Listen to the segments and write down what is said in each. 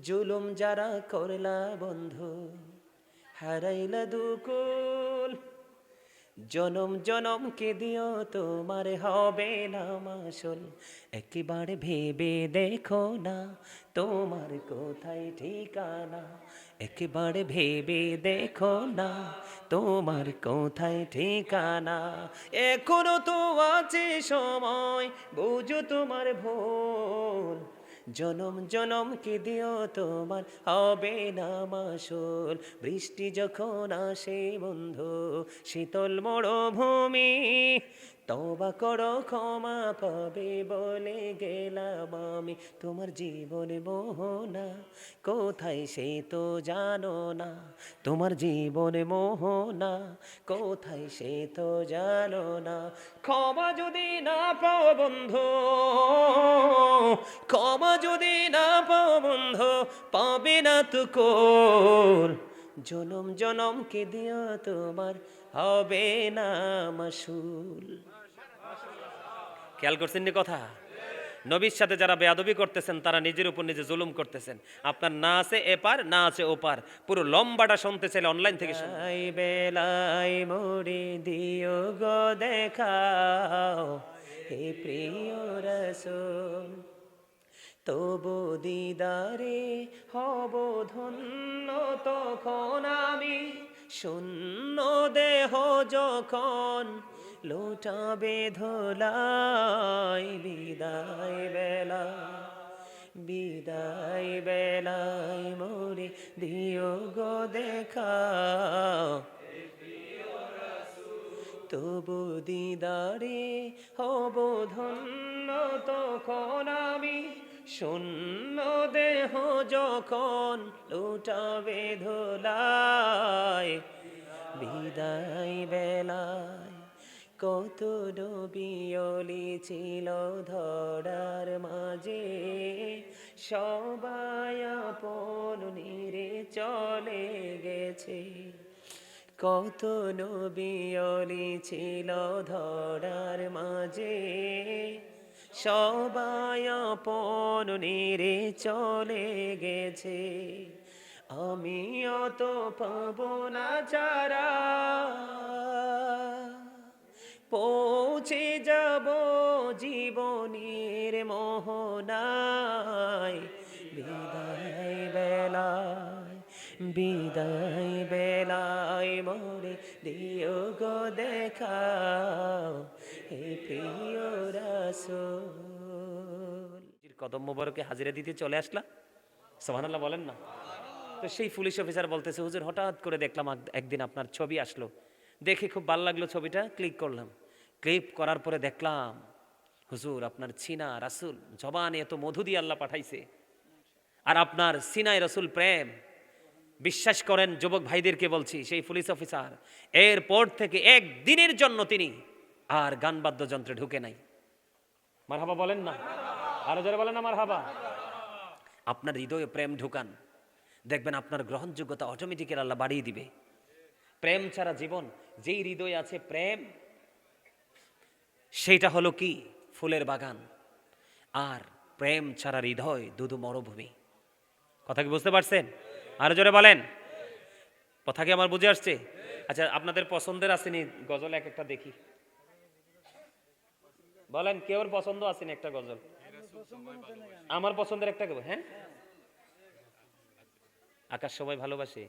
জুলুম যারা করলা বন্ধু, হারাইলা দুকুল। জনম জনম কে দিও, তোমার হবে না মাসুল। একেবারে ভেবে দেখো না তোমার কোথায় ঠিকানা। একেবারে ভেবে দেখো না তোমার কোথায় ঠিকানা। এখনও তো আছে সময়, বুঝো তোমার ভুল। জনম জনম কি দিও তোমার? হবে না মাসুল। বৃষ্টি যখন আসে বন্ধু শীতল মরুভূমি তবা করো, ক্ষমা পাবে বলে গেলাম আমি। তোমার জীবন মোহনা কোথায় সে তো জানো না। তোমার জীবন মোহনা কোথায় সে তো জানো না। ক্ষমা যদি না পাও বন্ধু, ক্ষমা যদি না পাও বন্ধু, পাবে না তো কোল জনম জনম কে দিও তোমার? হবে না মাসুল। খেয়াল করছেন নি কথা? নবীর সাথে যারা বেয়াদবি করতেছেন, তারা নিজের উপর নিজে জুলুম করতেছেন। আপনার না আছে এপার না আছে ওপার পুরো। লম্বাটা শুনতে চাইলে অনলাইন থেকে বেলাই মরি দিও গো দেখাও, হে প্রিয় রসুল। তবু দিদারে হব ধন্য তখন আমি, শূন্য দেহ যখন লোটাবে ধোলাই বিদায় বেলা, বিদায় বেলায় মরে দিও গো দেখা। তবু দিদারে হব ধন্য তখন আমি, শূন্য দেহ যখন লুটাবে ধোলায় বিদায় বেলায় কত ডবিয়লি ছিল ধরার মাঝে। সবাই আপন নিরে চলে গেছে। কত নবিয়লি ছিল ধরার মাঝে। সবাই আপন নিরে চলে গেছে। আমিও তো পাবো না চারা পৌঁছে যাব জীবনের মোহনায়। বিদায় বেলায় বিদায় বেলায় মরে দিও গো দেখাও হে প্রিয় রাসূল। কদম মোবারকে হাজিরা দিতে চলে আসলাম। সোহানাল্লাহ বলেন না। তো সেই পুলিশ অফিসার বলতেছে, হুজুর, হঠাৎ করে দেখলাম একদিন আপনার ছবি আসলো। দেখে খুব ভালো লাগল ছবিটা ক্লিক করলাম। ক্লিক করার পরে দেখলাম, হুজুর, আপনার চিনা রাসুল, জবানে এত মধু দিয়ে আল্লাহ পাঠাইছে। আর আপনার সিনাই রসুল প্রেম। বিশ্বাস করেন, যুবক ভাইদেরকে বলছি, সেই পুলিশ অফিসার, এরপর থেকে এক দিনের জন্য তিনি আর গান বাদ্যযন্ত্রে ঢুকে নাই। মার মারহাবা বলেন না। আরও যারা বলেন না মারহাবা। আপনার হৃদয়ে প্রেম ঢুকান। দেখবেন আপনার গ্রহণযোগ্যতা অটোমেটিকের আল্লাহ বাড়িয়ে দিবে। প্রেম ছাড়া জীবন, যেই হৃদয়ে আছে প্রেম সেইটা হলো কি? ফুলের বাগান। আর প্রেম ছাড়া হৃদয় দুদু মরুভূমি। কথা কি বুঝতে পারছেন? আরও জোরে বলেন। কথা কি আমার বুঝে আসছে? আচ্ছা আপনাদের পছন্দের আসেনি, গজল এক একটা দেখি। বলেন কেউর পছন্দ আসেনি একটা গজল? আমার পছন্দের একটা হ্যাঁ? আকাশ সবাই ভালোবাসে।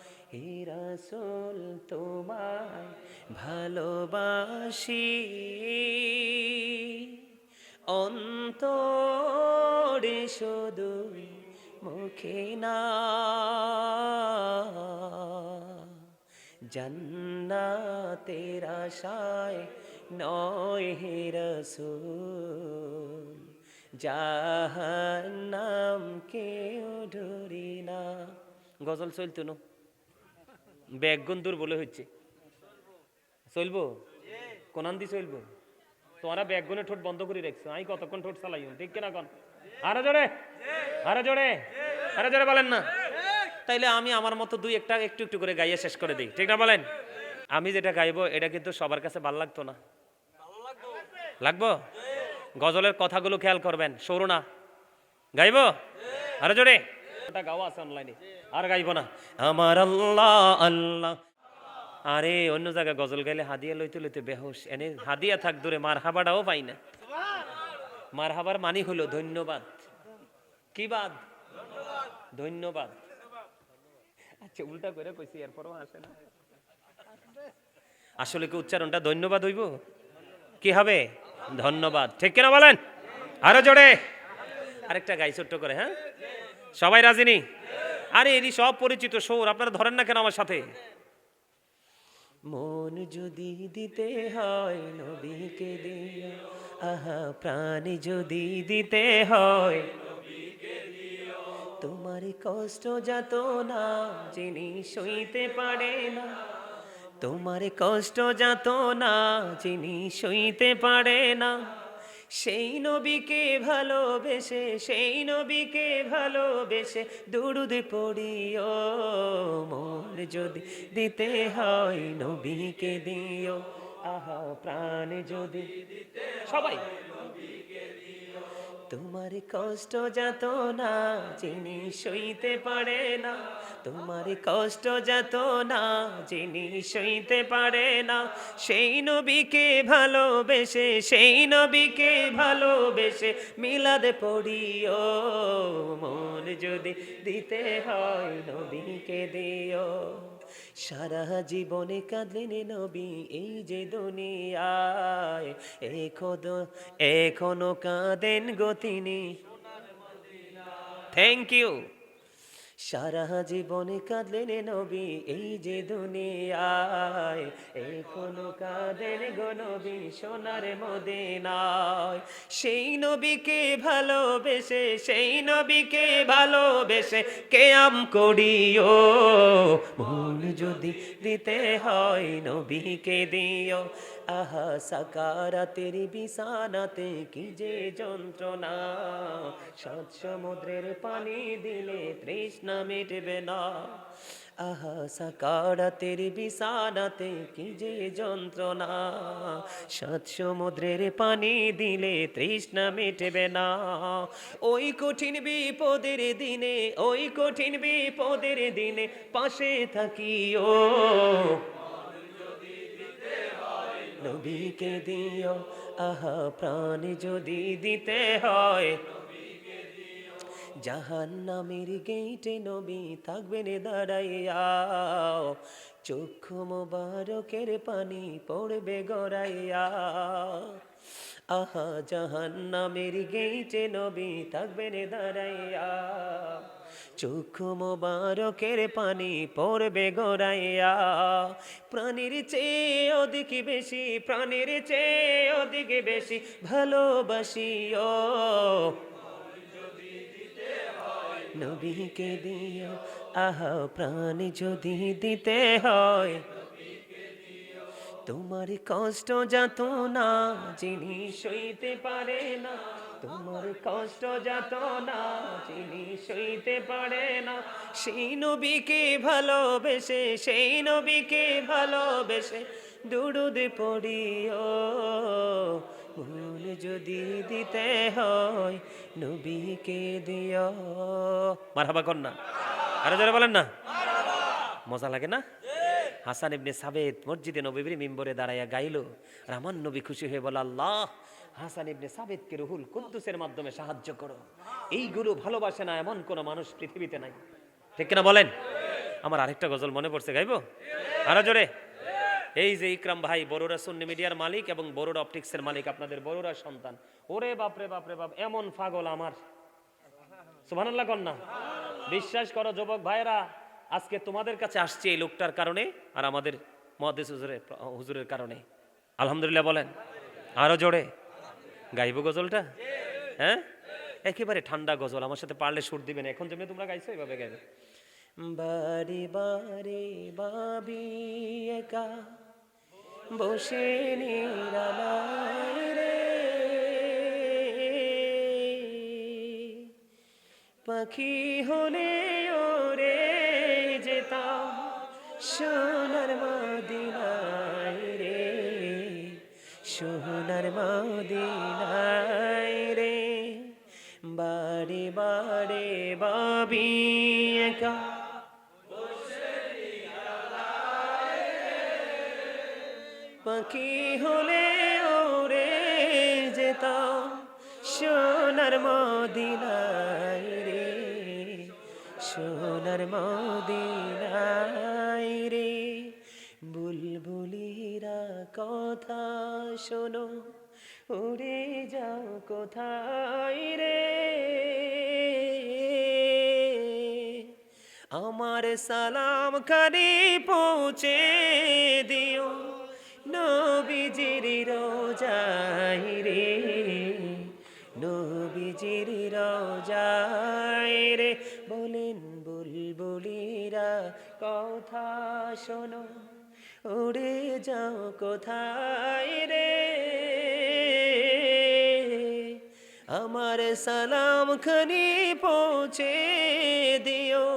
হে রাসূল, তোমায় ভালোবাসি। অন্তরে শুধু মুখে না। জন্নাতের আশায় নয় হে রসুল জাহান্নাম কেউ ডরি না। গজল চলতো না ব্যাগুন দূর বলে হচ্ছে। চলবো? কোনান দি চলবো? তোমরা ব্যাগুনে ঠোঁট বন্ধ করে রাখছো। আমি কতক্ষণ ঠোঁট চালাই ঠিক কিনা কন? আরও জোরে? আরও জোরে? আরও জোরে বলেন না। তাইলে আমি আমার মতো দুই একটা একটু একটু করে গাইয়ে শেষ করে দিই। ঠিক না বলেন? আমি যেটা গাইবো, এটা কিন্তু সবার কাছে ভালো লাগতো না। লাগবো? গজলের কথাগুলো খেয়াল করবেন। সরু না। গাইবো? আরও জোরে? ওটা গাওয়া আছে অনলাইনে আর গাইবো না। আমার আল্লাহ আল্লাহ। আরে, অন্য জায়গায় গজল গাইলে হাদিয়া লইতে লইতে বেহুশ। এনে হাদিয়া থাক দূরে মার হাবাটাও পাই না। মার হাবার মানি হলো ধন্যবাদ। কি বাদ? ধন্যবাদ। আচ্ছা উল্টা করে কইছি, এরপরও আসে না। আসলে কি উচ্চারণটা ধন্যবাদ হইব? কি হবে? ধন্যবাদ। ঠিক কিনা বলেন? আরও জোরে। আরেকটা গাই ছোট্ট করে হ্যাঁ? সবাই রাজিনী আরে, এরই সব পরিচিত সৌর আপনারা ধরেন না কেন আমার সাথে? মন যদি দিতে হয় নবীকে দিও আহা, প্রাণ যদি দিতে হয় তোমার কষ্ট যত না, যিনি সইতে পারে না। তোমার কষ্ট যত না, যিনি সইতে পারে না। সেই নবীকে ভালোবেসে, সেই নবীকে ভালোবেসে দুরুদ পড়িও। মন যদি দিতে হয় নবীকে দিও। আহা, প্রাণ যদি সবাই। তোমার কষ্ট যাত না, যিনি সইতে পারে না। তোমার কষ্ট যাত না, যিনি সইতে পারে না। সেই নবীকে ভালোবেসে, সেই নবীকে ভালোবেসে মিলাদ পড়িও। মন যদি দিতে হয় নবীকে দিও। সারা জীবনে কাঁদলেন নবী এই যে দুনিয়ায় এখন এখনও কাঁদেন গতিনি থ্যাংক ইউ সারা জীবনে কাঁদলেন নবী, এই যে দুনিয়ায়, এখনও কাঁদেন গো নবী সোনার মদিনায়। সেই নবীকে ভালোবেসে, সেই নবীকে ভালোবেসে কেয়াম করিও। মন যদি দিতে হয় নবীকে দিও। আহা সাকারাতের বিছানাতে কি যে যন্ত্রণা, সাত সমুদ্রের পানি দিলে তৃষ্ণা মিটবে না। আহা সাকারাতের বিছানাতে কি যে যন্ত্রণা, সাত সমুদ্রের পানি দিলে তৃষ্ণা মিটবে না। ওই কঠিন বিপদের দিনে, ওই কঠিন বিপদের দিনে পাশে থাকিও। নবীকে দিও, আহা প্রাণ যদি দিতে হয়। জাহান নামের গেইটে নবী থাকবেন দাঁড়াইয়া চক্ষু মোবারকের পানি পড়বে গড়াইয়া আহা জাহান নামের গেইটে নবী থাকবেন দাঁড়াইয়া চক্ষু মোবারকের পানি পড়বে গড়াইয়া। প্রাণীর চেয়ে অধিক বেশি, প্রাণীর চেয়ে অধিক বেশি ভালোবাসিও। নবীকে দিও, আহা প্রাণ যদি দিতে হয়। তোমার কষ্ট যাত না, যিনি সইতে পারে না। তোমার কষ্ট যাত না, যিনি সইতে পারে না, সেই নবীকে ভালোবেসে, সেই নবীকে ভালোবেসে দুরুদ পড়িও। মন যদি দিতে হয়, নবীকে দিও। মারহাবা না। আরে যারা বলেন না। মজা লাগে না? হাসান ইবনে সাবেদ মসজিদে নবীর মিম্বরে দাঁড়াইয়া গাইল আমার নবী খুশি হয়ে বলে, আল্লাহ হাসান ইবনে সাবেদকে রুহুল কুদ্দুসের মাধ্যমে সাহায্য করো। এইগুলো ভালোবাসে না এমন কোনো মানুষ পৃথিবীতে নাই। ঠিক কিনা বলেন? আমার আরেকটা গজল মনে পড়ছে, গাইবো? আরও জোরে। এই যে ইকরাম ভাই, বড়রা সুন্নি মিডিয়ার মালিক এবং বড়রা অপটিক্সের মালিক, আপনাদের বড়রা সন্তান। ওরে বাপরে বাপরে বাপ এমন পাগল আমার। সুবহানাল্লাহ কন্যা বিশ্বাস করো যুবক ভাইরা আজকে তোমাদের কাছে আসছে এই লোকটার কারণে আর আমাদের মহাদেশ হুজুরের হুজুরের কারণে। আলহামদুলিল্লাহ বলেন। আরও জোরে। গাইব গজলটা? হ্যাঁ? একেবারে ঠান্ডা গজল, আমার সাথে পারলে সুর দিবেন এখন যেমনি তোমরা গাইছো এইভাবে গাইবে। বারে বারে বাবি একা বসে রে। পাখি হলে ওরে যেতাম সোনার মদিনায়। রে সোনার মদিনায় রে, বারে বারে বাবি একা। পাখি হলে ওরে যেতাম সোনার মদিনায় রে, সোনার মদিনায় রে। বুলবুলিরা কথা শোনো, উড়ে যাও কোথায় রে? আমার সালাম খানি পৌঁছে দিও, নবীজির রোজাই রে, নবীজির রোজাই রে। বলেন, বুলবুলিরা কথা শোনো। উড়ে যাও কোথায় রে? আমার সালাম খানি পৌঁছে দিও,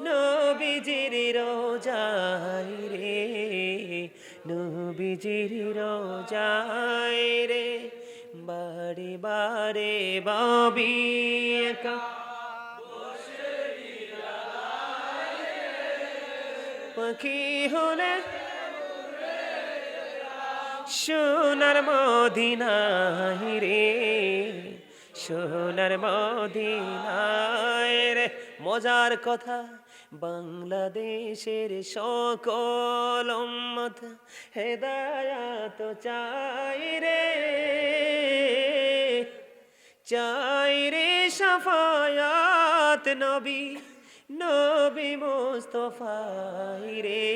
নবীজির রোজাই রে, নবীজির রোজাই রে, বারে বারে বাবি একা। পাখি হলে সোনার মদিনায় রে, সোনার মদিনায় রে। মজার কথা, বাংলাদেশের সকল উম্মত হেদায়াত চাই রে। চাই রে সাফায়াত নবী নবী মোস্তফাই রে।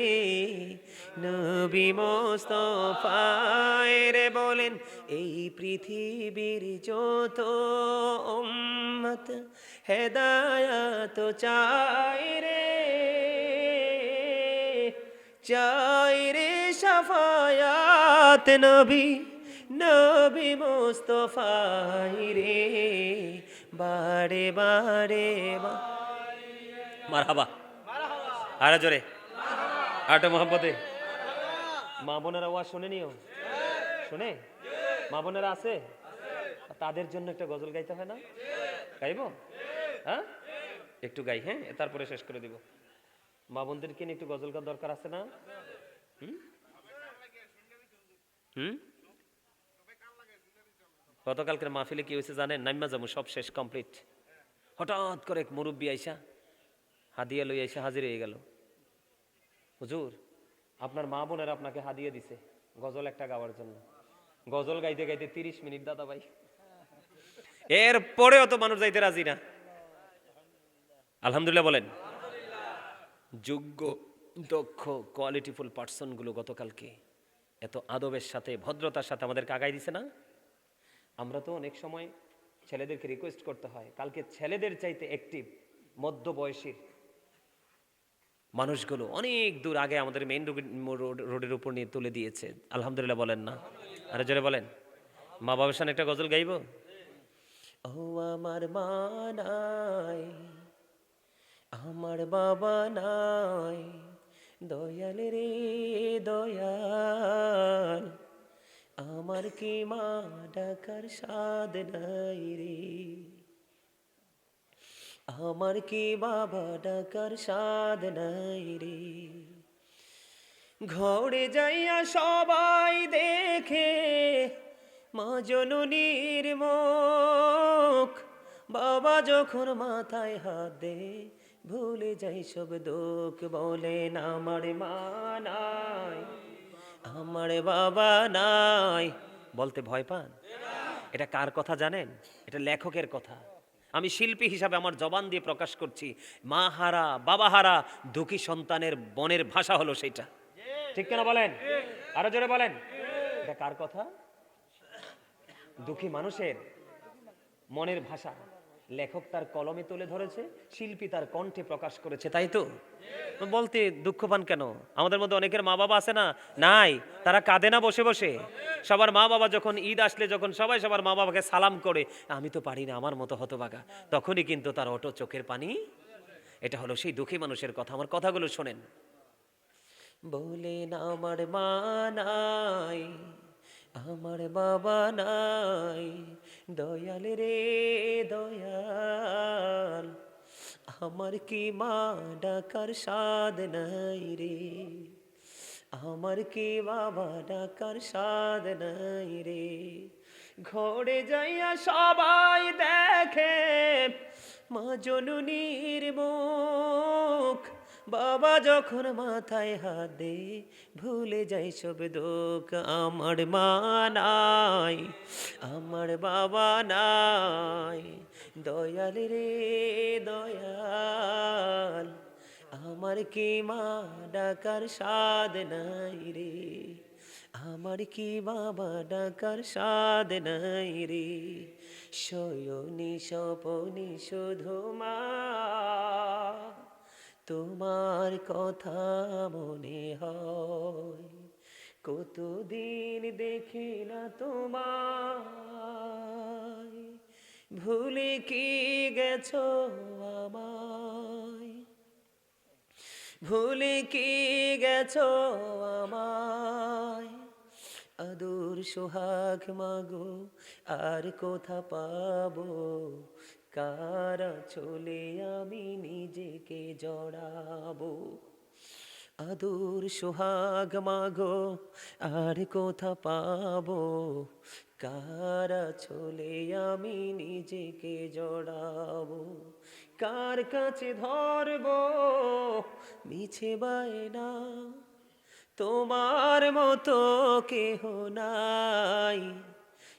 নবী মোস্তফায় রে বলেন, এই পৃথিবীর যত উম্মত হেদায়াত চাই রে চাই রে সাফায়াত নবী নবী মোস্তফাই রে, বারে বারে মারহাবা। আরে জোরে। আটো মোহাম্মদে। মা বোনেরা ওয়া শুনে নিও। শুনে? মা বোনেরা আছে? তাদের জন্য একটা গজল গাইতে হয় না? গাইব? হ্যাঁ? একটু গাই হ্যাঁ? তারপরে শেষ করে দিব। মা বোনদেরকে নিয়ে একটু গজল গাওয়ার দরকার আছে না? হুম? হুম? গতকালকের মাহফিলে কি হয়েছে জানেন? নাইমা যাব সব শেষ, কমপ্লিট। হঠাৎ করে এক মুরব্বী আইসা, হাদিয়া লই আইসা হাজির হয়ে গেল। হুজুর আপনার মা বোনের আপনাকে হাদিয়া দিছে, গজল একটা গাওয়ার জন্য। গজল গাইতে গাইতে তিরিশ মিনিট, দাদা ভাই। এর পরেও তো মানুষ যাইতে রাজি না। আলহামদুলিল্লাহ বলেন। যোগ্য, দক্ষ কোয়ালিটিফুল পার্সনগুলো গতকালকে এত আদবের সাথে, ভদ্রতার সাথে আমাদেরকে আগাই দিছে না? আমরা তো অনেক সময় ছেলেদেরকে রিকোয়েস্ট করতে হয়। কালকে ছেলেদের চাইতে অ্যাক্টিভ মধ্য বয়সীর মানুষগুলো অনেক দূর আগে আমাদের মেইন রোডের উপর নিয়ে তুলে দিয়েছে। আলহামদুলিল্লাহ বলেন না। আরে জোরে বলেন। মা বাবার সামনে একটা গজল গাইব? ও আমার মা নাই, আমার বাবা নাই, দয়াল রে দয়াল, আমার কি মা ডাকার স্বাদ নাই রে? আমার কি বাবা ডাকার স্বাদ নাই রে। ঘরে যাইয়া সবাই দেখে মা জননীর মুখ। বাবা যখন মাথায় হাত দে ভুলে যাই সব দুঃখ, বলেন আমার মা নাই, আমার বাবা নাই। বলতে ভয় পান? এটা কার কথা জানেন? এটা লেখকের কথা। আমি শিল্পী হিসাবে আমার জবান দিয়ে প্রকাশ করছি, মা হারা, বাবা হারা, দুঃখী সন্তানের বনের ভাষা হলো সেটা। ঠিক কেন বলেন? আরও জোরে বলেন। এটা কার কথা? দুঃখী মানুষের মনের ভাষা। লেখক তার কলমে তুলে ধরেছে, শিল্পী তার কণ্ঠে প্রকাশ করেছে, তাই তো? বলতে দুঃখ পান কেন? আমাদের মধ্যে অনেকের মা বাবা আছে না? নাই। তারা কাঁদে না বসে বসে? সবার মা বাবা যখন ঈদ আসলে, যখন সবাই সবার মা বাবাকে সালাম করে, আমি তো পারি না, আমার মতো হতবাগা তখনই কিন্তু তার অটো চোখের পানি। এটা হলো সেই দুঃখী মানুষের কথা। আমার কথাগুলো শোনেন। বলেন আমার মা নাই। আমার বাবা নাই, দয়াল রে দয়াল। আমার কি মা ডাকার স্বাদ নাই রে? আমার কি বাবা ডাকার স্বাদ নাই রে? ঘরে যাইয়া সবাই দেখে মা জননীর মুখ বাবা যখন মাথায় হাত দে ভুলে যাই সব দোক আমার মা নাই, আমার বাবা নাই। দয়াল রে দয়াল, আমার কি মা ডাকার স্বাদ নাই রে? আমার কি বাবা ডাকার স্বাদ নাই রে? শয়নি স্বপনি শুধু মা তোমার কথা মনে হয়। কতদিন দেখি না তোমার ভুলে কি গেছো আমায়? ভুলে কি গেছো আমায়? আদুর সোহাগ মাগো, আর কোথা পাবো? কারা চলে আমি নিজেকে জড়াবো। আদুর সোহাগ, মাগো, আর কোথা পাবো? কারা চলে আমি নিজেকে জড়াবো? কার কাছে ধরবো? মিছে বায়না। তোমার মতো কেহ নাই।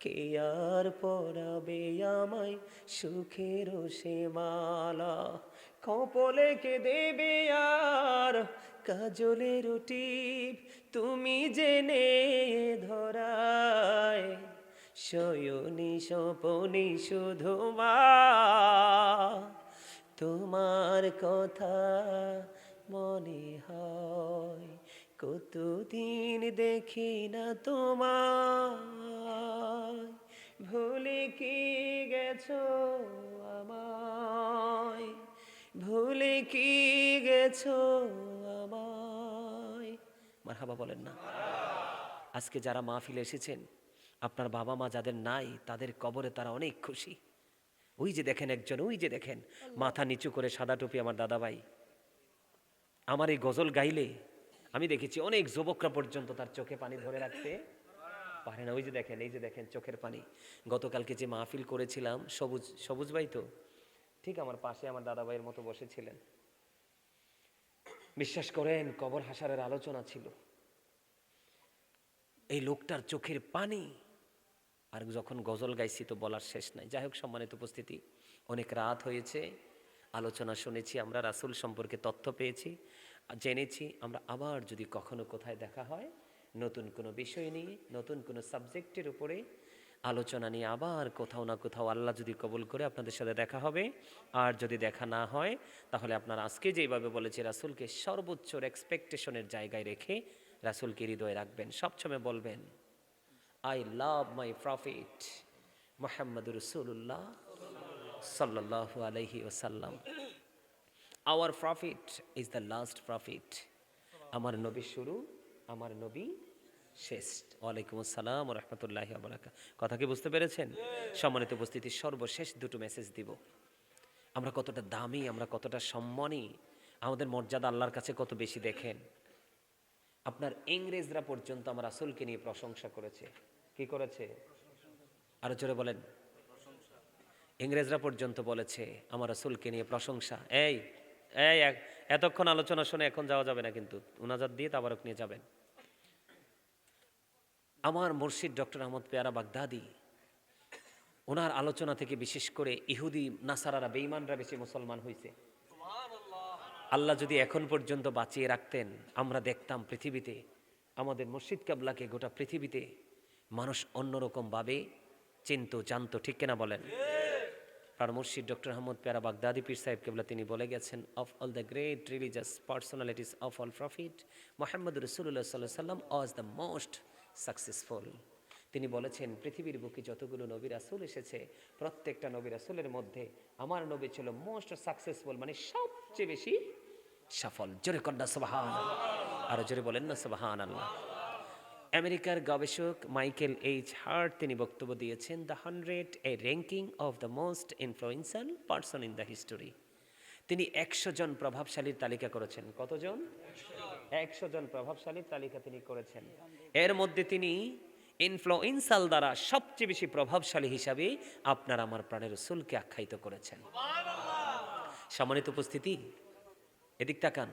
কে আর পড়াবে আমায় সুখের সে মালা? কপলে কে দেবে আর কাজলের টিপ তুমি জেনে ধরায় শয়নি স্বপনি শুধু মা। তোমার কথা মনে হয়, কতদিন দেখি না তোমায় ভুলে কি গেছো আমায়? ভুলে কি গেছো আমায়? মারহাবা বলেন না। আজকে যারা মাহফিলে এসেছেন, আপনার বাবা মা যাদের নাই, তাদের কবরে তারা অনেক খুশি। ওই যে দেখেন একজন, ওই যে দেখেন, মাথা নিচু করে সাদা টুপি আমার দাদাভাই। আমার এই গজল গাইলে, আমি দেখেছি অনেক যুবকরা পর্যন্ত তার চোখে পানি ধরে রাখতে। পারে না। ওই যে দেখেন, এই যে দেখেন, চোখের পানি। গতকালকে যে মাহফিল করেছিলাম, সবুজ সবুজ ভাই তো? ঠিক আমার পাশে আমার দাদাভাইয়ের মতো বসেছিলেন। বিশ্বাস করেন, কবর হাসারের আলোচনা ছিল। এই লোকটার চোখের পানি। আর যখন গজল গাইছি তো বলার শেষ নাই। যাই হোক, সম্মানিত উপস্থিতি, অনেক রাত হয়েছে। আলোচনা শুনেছি আমরা, রাসূল সম্পর্কে তথ্য পেয়েছি। জেনেছি, আমরা আবার যদি কখনো কোথায় দেখা হয় নতুন কোনো বিষয় নিয়ে, নতুন কোনো সাবজেক্টের উপরে আলোচনা নিয়ে আবার কোথাও না কোথাও আল্লাহ যদি কবুল করে আপনাদের সাথে দেখা হবে। আর যদি দেখা না হয়, তাহলে আপনারা আজকে যেভাবে বলেছি, রাসূলকে সর্বোচ্চ এক্সপেকটেশনের জায়গায় রেখে রাসূলকে হৃদয়ে রাখবেন, সবসময় বলবেন I love my prophet Muhammad Rasulullah sallallahu alayhi ওসাল্লাম our prophet is the last prophet আমার নবী শুরু আমার নবী শেষ ওয়ালাইকুম আসসালাম রহমতুল্লাহ কথা কি বুঝতে পেরেছেন? সম্মানিত উপস্থিতি, সর্বশেষ দুটো মেসেজ দিব। আমরা কতটা দামি, আমরা কতটা সম্মানী, আমাদের মর্যাদা আল্লাহর কাছে কত বেশি দেখেন। আপনার ইংরেজরা পর্যন্ত আমার রাসূলকে নিয়ে প্রশংসা করেছে। কি করেছে? আরও জোরে বলেন। ইংরেজরা পর্যন্ত বলেছে, আমার রাসূলকে নিয়ে প্রশংসা। এই এই, এতক্ষণ আলোচনা শুনে এখন যাওয়া যাবে না কিন্তু। উনাজাত দিয়ে তাবারক নিয়ে যাবেন। আমার মুর্শিদ ডক্টর আহমদ পেয়ারা বাগদাদি ওনার আলোচনা থেকে বিশেষ করে ইহুদি নাসারারা বেঈমানরা বেশি মুসলমান হয়েছে আল্লাহ যদি এখন পর্যন্ত বাঁচিয়ে রাখতেন আমরা দেখতাম পৃথিবীতে আমাদের মুর্শিদ কাবলাকে গোটা পৃথিবীতে মানুষ অন্যরকমভাবে চিন্ত জানতো ঠিক কিনা বলেন? আর মুর্শিদ ডক্টর আহমদ পেয়ারা বাগদাদি পীর সাহেব কেবলা তিনি বলে গেছেন of all the great religious personalities of all prophet Muhammad রসুল্লাহ সাল্লাহ সাল্লাম ওয়াজ দ্য মোস্ট সাকসেসফুল তিনি বলেছেন, পৃথিবীর বুকে যতগুলো নবী রাসুল এসেছে, প্রত্যেকটা নবী রাসুলের মধ্যে আমার নবী ছিল মোস্ট সাকসেসফুল মানে সবচেয়ে বেশি সফল। জোরে কন্যা সবাহান আরও জোরে বলেন না সবাহান আল্লাহ আমেরিকার গবেষক মাইকেল এইচ হার্ট তিনি বক্তব্য দিয়েছেন, the hundred, a ranking of the most influential person in the history. তিনি একশো জন প্রভাবশালীর তালিকা করেছেন। কতজন? একশো জন প্রভাবশালীর তালিকা তিনি করেছেন। এর মধ্যে তিনি ইনফ্লুয়েন্সাল দ্বারা সবচেয়ে বেশি প্রভাবশালী হিসাবে আপনার আমার প্রাণের রসুলকে আখ্যায়িত করেছেন। সম্মানিত উপস্থিতি এদিক তাকান।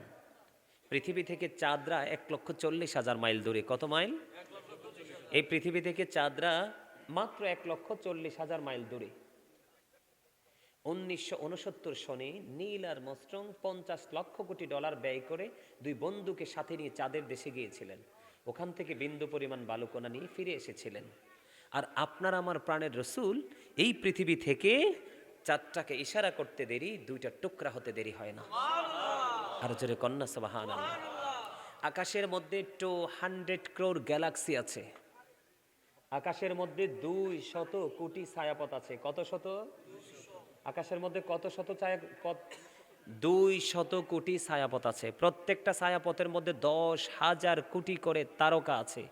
পৃথিবী থেকে চাঁদরা এক লক্ষ চল্লিশ হাজার মাইল দূরে। কত মাইল? এই পৃথিবী থেকে চাঁদরা মাত্র এক লক্ষ চল্লিশ হাজার মাইল দূরে। উনিশশো উনসত্তর সনে নীল আর মস্ট্রং পঞ্চাশ লক্ষ কোটি ডলার ব্যয় করে দুই বন্ধুকে সাথে নিয়ে চাঁদের দেশে গিয়েছিলেন। ওখান থেকে বিন্দু পরিমাণ বালুকণা নিয়ে ফিরে এসেছিলেন। আর আপনার আমার প্রাণের রসুল এই পৃথিবী থেকে চাঁদটাকে ইশারা করতে দেরি দুইটা টুকরা হতে দেরি হয় না। আর জোরে কন্যা সবাহান আকাশের মধ্যে টু হান্ড্রেড ক্রোর গ্যালাক্সি আছে। আকাশের মধ্যে দুই শত কোটি ছায়াপথ আছে। কত শত? আকাশের মধ্যে কত শত ছায়া দুই শত কোটি ছায়াপথ আছে। প্রত্যেকটা ছায়াপথের মধ্যে দশ হাজার কোটি করে তারকা আছে।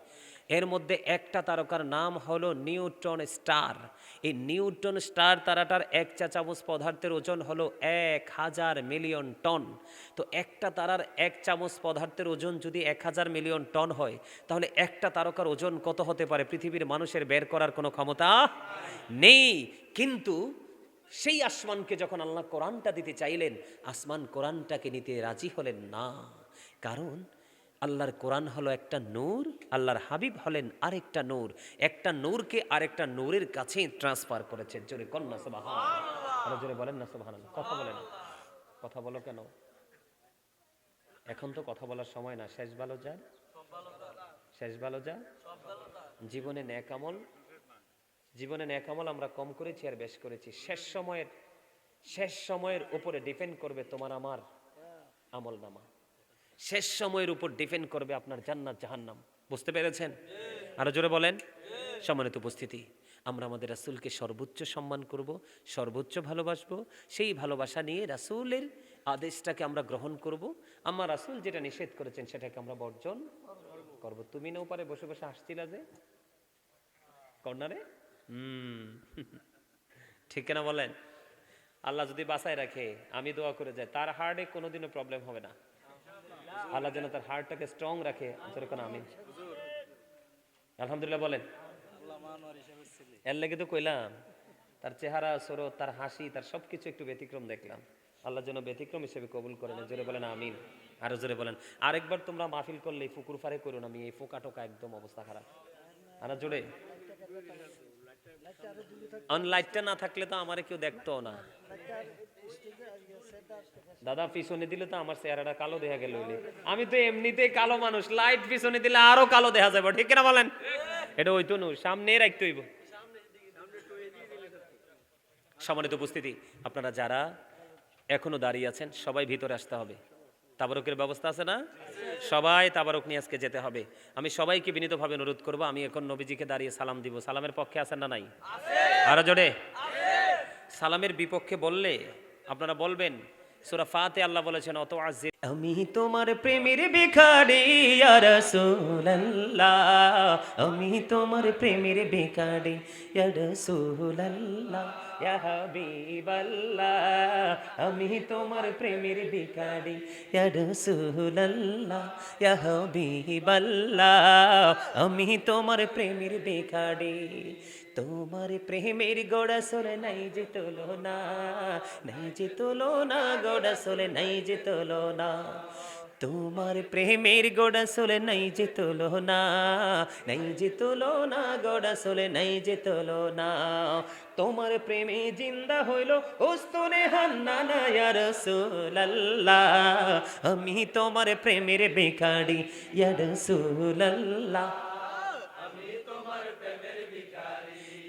এর মধ্যে একটা তারকার নাম হলো নিউটন স্টার। এই নিউটন স্টার তারাটার এক চা চামচ পদার্থের ওজন হলো এক হাজার মিলিয়ন টন। তো একটা তারার এক চামচ পদার্থের ওজন যদি এক হাজার মিলিয়ন টন হয়, তাহলে একটা তারকার ওজন কত হতে পারে? পৃথিবীর মানুষের বের করার কোনো ক্ষমতা নেই। কিন্তু সেই আসমানকে যখন আল্লাহ কোরআনটা দিতে চাইলেন আসমান কোরআনটাকে নিতে রাজি হলেন না। কারণ আল্লাহর কোরআন হলো একটা নূর আল্লাহর হাবিব হলেন আরেকটা নূর। একটা নূরকে আরেকটা নূরের কাছে ট্রান্সফার করেছে। জোরে কন্যা সুবহান আরও জোরে বলেন না সুবহান কথা বলেন। কথা বলো কেন? এখন তো কথা বলার সময় না। শেষ ভালো যা শেষ ভালো যা জীবনে ন্যাক আমল জীবনে ন্যাক আমল আমরা কম করেছি আর বেশ করেছি। শেষ সময়ের শেষ সময়ের উপরে ডিপেন্ড করবে তোমার আমার আমল নামা। শেষ সময়ের উপর ডিপেন্ড করবে আপনার জান্নাত, জাহান্নাম। বুঝতে পেরেছেন? আরও জোরে বলেন। সম্মানিত উপস্থিতি, আমরা আমাদের রাসূলকে সর্বোচ্চ সম্মান করব, সর্বোচ্চ ভালোবাসবো, সেই ভালোবাসা নিয়ে রাসূলের আদেশটাকে আমরা গ্রহণ করব। আমার রাসূল যেটা নিষেধ করেছেন সেটাকে আমরা বর্জন করব। তুমি নৌপারে বসে বসে হাসছিলা যে? কর্নারে? হুম। ঠিক কিনা বলেন? আল্লাহ যদি বাসায় রাখে, আমি দোয়া করে যাই, তার হার্টে কোনোদিনও প্রবলেম হবে না। আল্লাহ যেন তার হার্টটাকে স্ট্রং রাখে। যেরকম আমি আলহামদুলিল্লাহ বলেন। এর লেগে তো কইলাম, তার চেহারা সরো তার হাসি, তার সবকিছু একটু ব্যতিক্রম দেখলাম। আল্লাহ যেন ব্যতিক্রম হিসেবে কবুল করেন। জোরে বলেন আমিন। আরও জোরে বলেন, আরেকবার তোমরা মাহফিল করলে ফুকুর ফারে করুন আমি এই ফোকা টোকা একদম অবস্থা খারাপ। আর জোরে। লাইটটা না থাকলে তো আমারে কেউ দেখতো না। দাদা, পিছনে দিলে তো আমার চেহারাটা কালো দেখা গেল আমি তো এমনিতেই কালো মানুষ। লাইট পিছনে দিলে আরও কালো দেখা যাবে ঠিক কিনা বলেন? এটা ওই তো নু সামনে রাখতে হইব। সম্মানিত উপস্থিতি, আপনারা যারা এখনও দাঁড়িয়ে আছেন, সবাই ভিতরে আসতে হবে। তাবারকের ব্যবস্থা আছে না? সবাই তাবারক নিয়ে আজকে যেতে হবে। আমি সবাইকে বিনীতভাবে অনুরোধ করব, আমি এখন নবীজিকে দাঁড়িয়ে সালাম দিব। সালামের পক্ষে আছেন না নাই? আরও জোরে? সালামের বিপক্ষে বললে আপনারা বলবেন সুরা ফাতে আল্লাহ বলেছেন, অত আজির আমি তোমার প্রেমের বেকারে রাসূলুল্লাহ। আমি তোমার প্রেমের বেকারে রাসূলুল্লাহ, ইয়া হাবিবাল্লাহ। আমি তোমার প্রেমের বেকারে রাসূলুল্লাহ, ইয়া হাবিবাল্লাহ। আমি তোমার প্রেমের বেকারে তোমার প্রেমের গোড়া সোলে নাই যে তোলো না, নাই যে তোলো না, গোড়া সোলে নাই যে তোলো না। তোমার প্রেমের গোড়া সোলে নাই যে তোলো না, নাই যে তোলো না, গোড়া সোলে নাই যে তোলো না। তোমার প্রেমে জিন্দা হইল ওস্তনে হান্না ইয়ার সুলাল্লাহ আমি তোমার প্রেমের বেকারি ইয়ার সুলাল্লাহ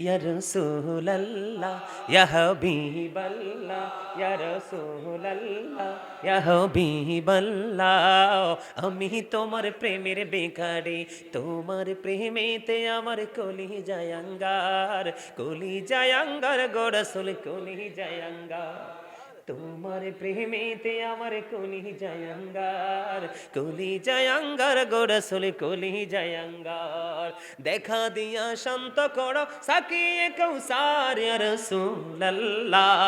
ইয়া রাসূলুল্লাহ ইয়া হাবিবাল্লাহ ইয়া রাসূলুল্লাহ ইয়া হাবিবাল্লাহ আমি তোমার প্রেমের বেকারে, তোমার প্রেমেতে আমার কলি জায়াঙ্গার কলি জায়াঙ্গার গোড়াসল কলি জায়াঙ্গার তোমার প্রেমেতে আমার কলি জায়াঙ্গার কলি জায়াঙ্গার গোড়াসলে কলি জায়াঙ্গার দেখা দিয়া শান্ত করো সাকিয়ে কৌসার রসুল্লাহ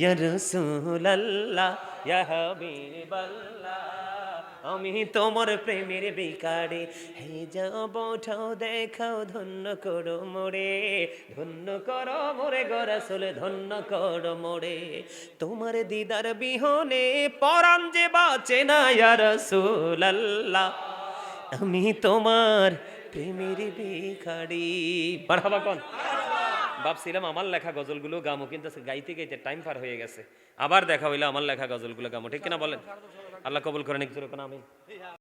ইয়া রসুল্লাহ ইয়া হাবিবাল্লাহ। আমি তোমার প্রেমের বিকারে। হে যাব ঠাও দেখাও, ধন্য করো মোরে। ধন্য করো মোরে গরাসলে ধন্য করো মোরে। তোমার দিদার বিহনে পরাণ যে বাঁচে না, ইয়া রসুল্লাহ আমি তোমার প্রেমের ভিখারি বাড়াবা কোন? ভাবছিলাম আমার লেখা গজলগুলো গামো কিন্তু গাইতে গাইতে টাইম পার হয়ে গেছে। আবার দেখা হইল আমার লেখা গজলগুলো গামো ঠিক কিনা বলেন? আল্লাহ কবুল করেন একজোর আমি